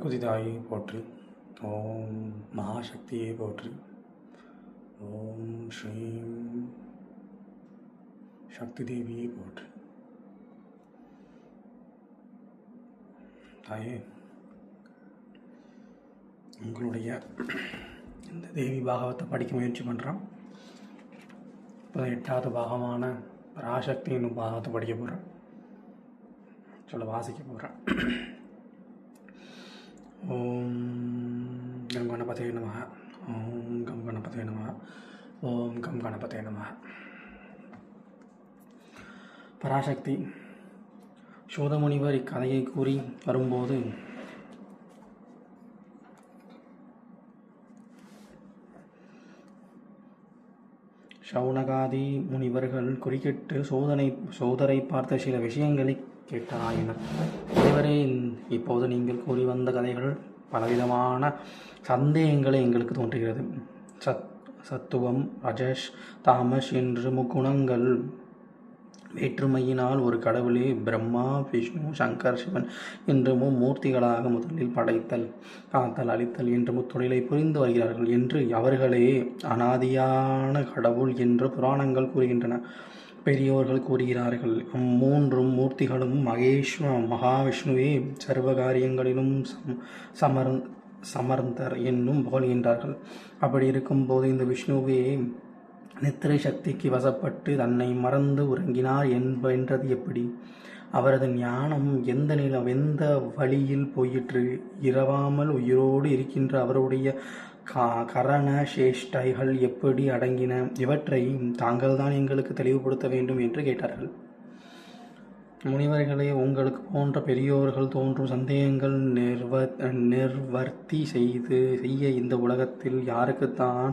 பிரகுதி தாயை போற்றி. ஓம் மகாசக்தியை போற்றி. ஓம் ஸ்ரீம் சக்தி தேவியை போற்றி. தாயே உங்களுடைய இந்த தேவி பாகவத்தை படிக்க முயற்சி பண்ணுறோம் இப்போ எட்டாவது பாகமான பராசக்தி என்னும் பாகவத்தை படிக்க போகிறேன் சொல்ல வாசிக்க போகிறேன் ஓம் கம் கணபதே நம ஓம் கம் கணபதே நம ஓம் கம் கணபதே நம பராசக்தி சோதமுனிவர் இக்கதையை கூறி வரும்போது சவுனகாதி முனிவர்கள் குறுக்கிட்டு சோதனை சோதரை பார்த்த சில விஷயங்களை கேட்டாயினர் இதுவரை இப்போது நீங்கள் கூறி வந்த கதைகள் பலவிதமான சந்தேகங்களை எங்களுக்கு தோன்றுகிறது. சத் சத்துவம் ரஜேஷ் தாமஸ் என்று முக்குணங்கள் வேற்றுமையினால் ஒரு கடவுளே பிரம்மா விஷ்ணு சங்கர் சிவன் என்று மூர்த்திகளாக முதலில் படைத்தல் காத்தல் அழித்தல் என்று முத்தொழிலை புரிந்து வருகிறார்கள் என்று அவர்களே அனாதியான கடவுள் என்று புராணங்கள் கூறுகின்றன. பெரியோர்கள் கூறுகிறார்கள் மூன்றும் மூர்த்திகளும் மகேஸ்வ மகாவிஷ்ணுவே சர்வ காரியங்களிலும் சம் சமர் சமர்ந்தர் என்னும் புகழ்கின்றார்கள் அப்படி இருக்கும்போது இந்த விஷ்ணுவே நித்திரை சக்திக்கு வசப்பட்டு தன்னை மறந்து உறங்கினார் என்பென்றது எப்படி? அவரது ஞானம் எந்த நிலம் எந்த வழியில் போயிற்று? இரவாமல் உயிரோடு இருக்கின்ற அவருடைய கா கரண சேஷ்டைகள் எப்படி அடங்கின? இவற்றையும் தாங்கள்தான் எங்களுக்கு தெளிவுபடுத்த வேண்டும் என்று கேட்டார்கள். முனிவர்களே உங்களுக்கு போன்ற பெரியோர்கள் தோன்றும் சந்தேகங்கள் நிர்வ நிர்வர்த்தி செய்து செய்ய இந்த உலகத்தில் யாருக்குத்தான்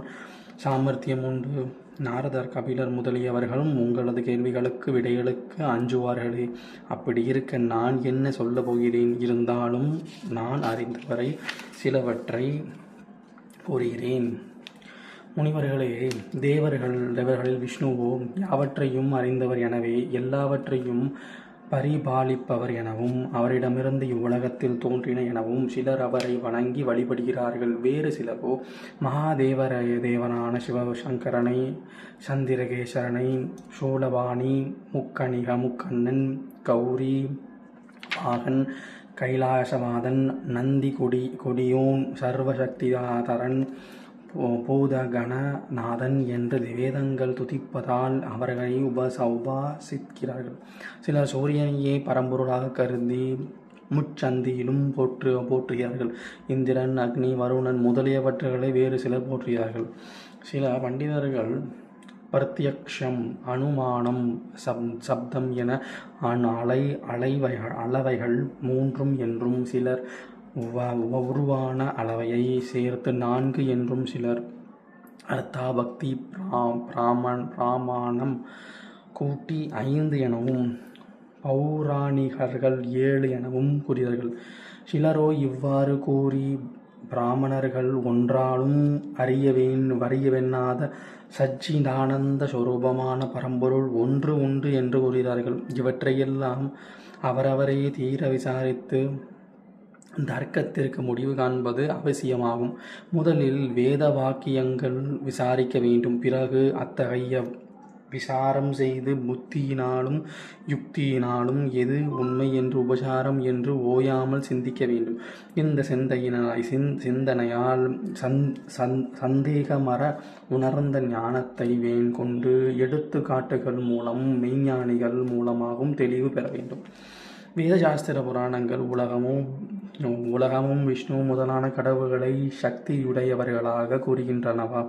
சாமர்த்தியம் உண்டு? நாரதர் கபிலர் முதலியவர்களும் உங்களது கேள்விகளுக்கு விடைகளுக்கு அஞ்சுவார்களே. அப்படி இருக்க நான் என்ன சொல்ல போகிறேன்? இருந்தாலும் நான் அறிந்தவரை சிலவற்றை கூறுகிறேன். முனிவர்களே தேவர்கள் தேவர்களில் விஷ்ணுவோ யாவற்றையும் அறிந்தவர் எனவே எல்லாவற்றையும் பரிபாலிப்பவர் எனவும் அவரிடமிருந்து இவ்வுலகத்தில் தோன்றின எனவும் சிலர் அவரை வணங்கி வழிபடுகிறார்கள். வேறு சிலரோ மகாதேவர தேவனான சிவசங்கரனை சந்திரகேசரனை சோழபாணி முக்கணிக முக்கண்ணன் கௌரி பாகன் கைலாசவாதன் நந்தி கொடி கொடியோன் சர்வசக்திதாதரன் பூதகணநாதன் என்று வேதங்கள் துதிப்பதால் அவர்களை உபச உபாசிக்கிறார்கள் சிலர் சூரியனையே பரம்பொருளாக கருதி முச்சந்தியிலும் போற்று போற்றுகிறார்கள். இந்திரன் அக்னி வருணன் முதலியவற்றுகளை வேறு சிலர் போற்றுகிறார்கள். சில பண்டிதர்கள் பிரத்யக்ஷம் அனுமானம் சப் சப்தம் என அலை அலைவைகள் அளவைகள் மூன்றும் என்றும் சிலர் உருவான அளவையை சேர்த்து நான்கு என்றும் சிலர் அர்த்தாபக்தி பிரா பிராமன் பிராமாணம் கூட்டி ஐந்து எனவும் பௌராணிகர்கள் ஏழு எனவும் கூறியவர்கள். சிலரோ இவ்வாறு கூறி பிராமணர்கள் ஒன்றாலும் அறியவேன் வறியவெண்ணாத சச்சிதானந்த ஸ்வரூபமான பரம்பொருள் ஒன்று உண்டு என்று கூறுகிறார்கள். இவற்றையெல்லாம் அவரவரே தீர விசாரித்து தர்க்கத்திற்கு முடிவு காண்பது அவசியமாகும். முதலில் வேத வாக்கியங்கள் விசாரிக்க வேண்டும். பிறகு அத்தகைய விசாரம் செய்து புத்தியினாலும் யுக்தியினாலும் எது உண்மை என்று உபசாரம் என்று ஓயாமல் சிந்திக்க வேண்டும். இந்த சிந்தையினால் சிந் சிந்தனையால் சந் சந் சந்தேகமர உணர்ந்த ஞானத்தை வேன் கொண்டு எடுத்துக்காட்டுகள் மூலம் மெய்ஞானிகள் மூலமாகவும் தெளிவு பெற வேண்டும். வேதசாஸ்திர புராணங்கள் உலகமும் உலகமும் விஷ்ணு முதலான கடவுள்களை சக்தியுடையவர்களாக கூறுகின்றனவா?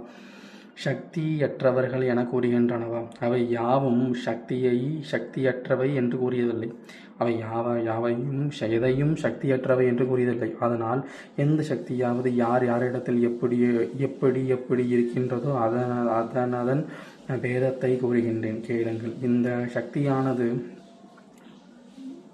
சக்தியற்றவர்கள் என கூறுகின்றனவா? அவை யாவும் சக்தியை சக்தியற்றவை என்று கூறியதில்லை. அவை யாவ யாவையும் எதையும் சக்தியற்றவை என்று கூறியதில்லை. அதனால் எந்த சக்தியாவது யார் யாரிடத்தில் எப்படி எப்படி எப்படி இருக்கின்றதோ அதன் அதன் அதன் பேதத்தை கூறுகின்றேன். கேளுங்கள். இந்த சக்தியானது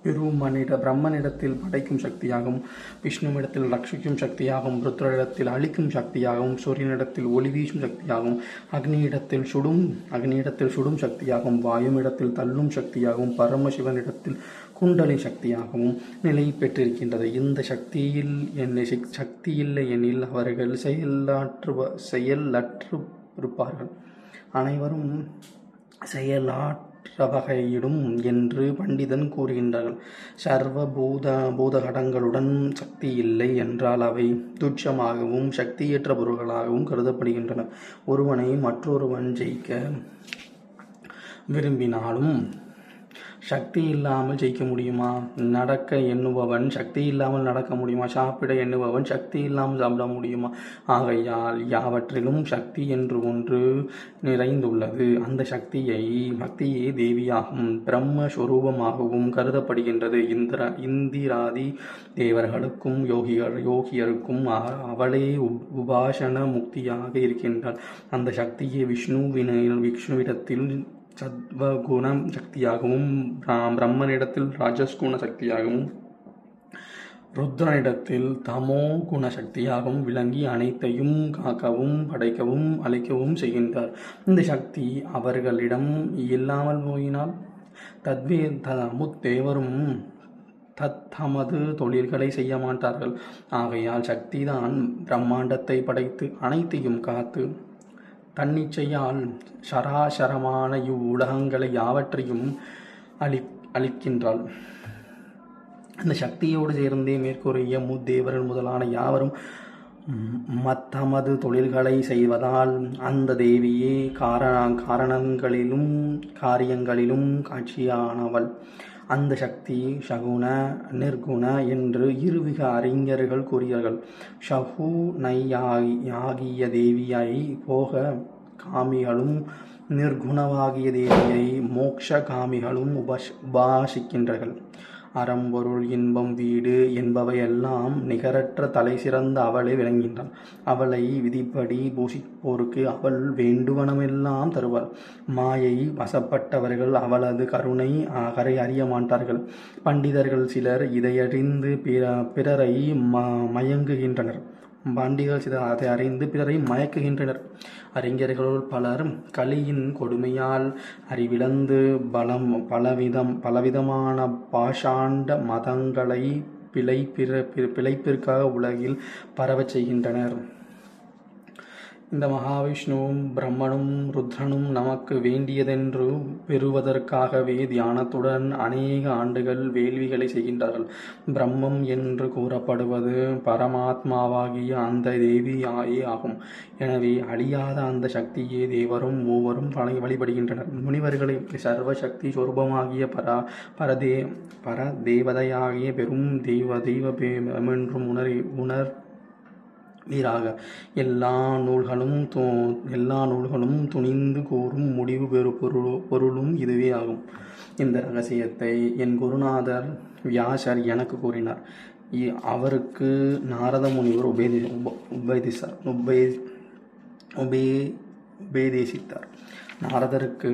பிரம்மனிட பிரம்மனிடத்தில் படைக்கும் சக்தியாகவும் விஷ்ணுவிடத்தில் ரட்சிக்கும் சக்தியாகவும் ருத்ரனிடத்தில் அழிக்கும் சக்தியாகவும் சூரியனிடத்தில் ஒளி வீசும் சக்தியாகவும் அக்னியிடத்தில் சுடும் அக்னியிடத்தில் சுடும் சக்தியாகவும் வாயுமிடத்தில் தள்ளும் சக்தியாகவும் பரமசிவனிடத்தில் குண்டலி சக்தியாகவும் நிலை பெற்றிருக்கின்றது. இந்த சக்தியில் என்னை சக்தி இல்லை எனில் அவர்கள் செயலாற்றுவ செயலற்று இருப்பார்கள். அனைவரும் மற்றவகையிடும் என்று பண்டிதன் கூறுகின்றார்கள். சர்வ பூத பூதகடங்களுடன் சக்தி இல்லை என்றால் அவை துச்சமாகவும் சக்தியற்ற பொருள்களாகவும் கருதப்படுகின்றன. ஒருவனை மற்றொருவன் ஜெயிக்க விரும்பினாலும் சக்தி இல்லாமல் ஜெயிக்க முடியுமா? நடக்க எண்ணுபவன் சக்தி இல்லாமல் நடக்க முடியுமா? சாப்பிட எண்ணுபவன் சக்தி இல்லாமல் சாப்பிட முடியுமா? ஆகையால் யாவற்றிலும் சக்தி என்று ஒன்று நிறைந்துள்ளது. அந்த சக்தியை சக்தியே தேவியாகும் பிரம்மஸ்வரூபமாகவும் கருதப்படுகின்றது. இந்திர இந்திராதி தேவர்களுக்கும் யோகிகள் யோகியருக்கும் அவளே உபாசன முக்தியாக இருக்கின்றாள். அந்த சக்தியை விஷ்ணுவின விஷ்ணுவிடத்தில் சத்வகுண சக்தியாகவும் பிரம்மனிடத்தில் ராஜஸ்குண சக்தியாகவும் ருத்ரனிடத்தில் தமோ குண சக்தியாகவும் விளங்கி அனைத்தையும் காக்கவும் படைக்கவும் அழைக்கவும் செய்கின்றார். இந்த சக்தி அவர்களிடம் இல்லாமல் போயினால் தத்வே தமுத்தேவரும் தத் தத்தமது தொழில்களை செய்ய மாட்டார்கள். ஆகையால் சக்திதான் பிரம்மாண்டத்தை படைத்து அனைத்தையும் காத்து தன்னிச்சையால் சராசரமான இவ்வுலகங்களை யாவற்றையும் அளி அளிக்கின்றாள் அந்த சக்தியோடு சேர்ந்தே மேற்கூறிய முத்தேவர்கள் முதலான யாவரும் மத்தமது தொழில்களை செய்வதால் அந்த தேவியே காரண காரணங்களிலும் காரியங்களிலும் காட்சியானவள். அந்த சக்தி சகுண நிர்குண என்று இருவிக அறிஞர்கள் கூறியார்கள். ஷகு நையாகிய தேவியை போக காமிகளும் நிர்குணவாகிய தேவியை மோக்ஷ காமிகளும் உபாஷ் உபாசிக்கின்றார்கள். அறம்பொருள் இன்பம் வீடு என்பவையெல்லாம் நிகரற்ற தலை சிறந்த அவளை விளங்கின்றாள் அவளை விதிப்படி பூசிப்போருக்கு அவள் வேண்டுவனமெல்லாம் தருவாள். மாயை வசப்பட்டவர்கள் அவளது கருணை கரை அறிய மாட்டார்கள். பண்டிதர்கள் சிலர் இதையறிந்து பிற பிறரை ம மயங்குகின்றனர். பாண்டிகள் சித அதை அறிந்து பிறரை மயக்குகின்றனர். அறிஞர்களுள் பலர் கலியின் கொடுமையால் அறிவிழந்து பலம் பலவிதம் பலவிதமான பாஷாண்ட மதங்களை பிழை பிற பிழைப்பிற்காக உலகில் பரவச் செய்கின்றனர். இந்த மகாவிஷ்ணுவும் பிரம்மனும் ருத்ரனும் நமக்கு வேண்டியதென்று பெறுவதற்காகவே தியானத்துடன் அநேக ஆண்டுகள் வேள்விகளை செய்கின்றார்கள். பிரம்மம் என்று கூறப்படுவது பரமாத்மாவாகிய அந்த தேவியாயே ஆகும். எனவே அழியாத அந்த சக்தியே தேவரும் மூவரும் பழகி வழிபடுகின்றனர். முனிவர்களை சர்வ சக்தி சொரூபமாகிய பரா பரதே பர தேவதையாகிய பெரும் தெய்வ தெய்வ என்றும் உணர் உணர் நீராக. எல்லா நூல்களும் து எல்லா நூல்களும் துணிந்து கூறும் முடிவு பெறு பொருள் பொருளும் இதுவே ஆகும். இந்த ரகசியத்தை என் குருநாதர் வியாசர் எனக்கு கூறினார். அவருக்கு நாரத முனிவர் உபேதி உபேதிசார் உபே உபே உபேதேசித்தார். நாரதருக்கு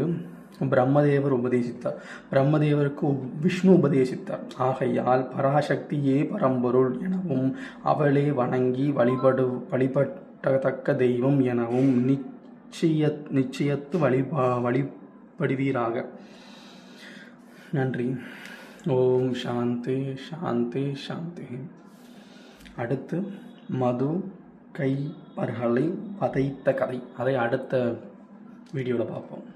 பிரம்மதேவர் உபதேசித்தார். பிரம்மதேவருக்கு விஷ்ணு உபதேசித்தார். ஆகையால் பராசக்தியே பரம்பொருள் எனவும் அவளே வணங்கி வழிபடு வழிபட்டத்தக்க தெய்வம் எனவும் நிச்சய நிச்சயத்து வழிபா வழிபடுவீராக. நன்றி. ஓம் சாந்தி சாந்தி சாந்தி. அடுத்து மது கைப்பர்களை பதைத்த கதை. அதை அடுத்த வீடியோவில் பார்ப்போம்.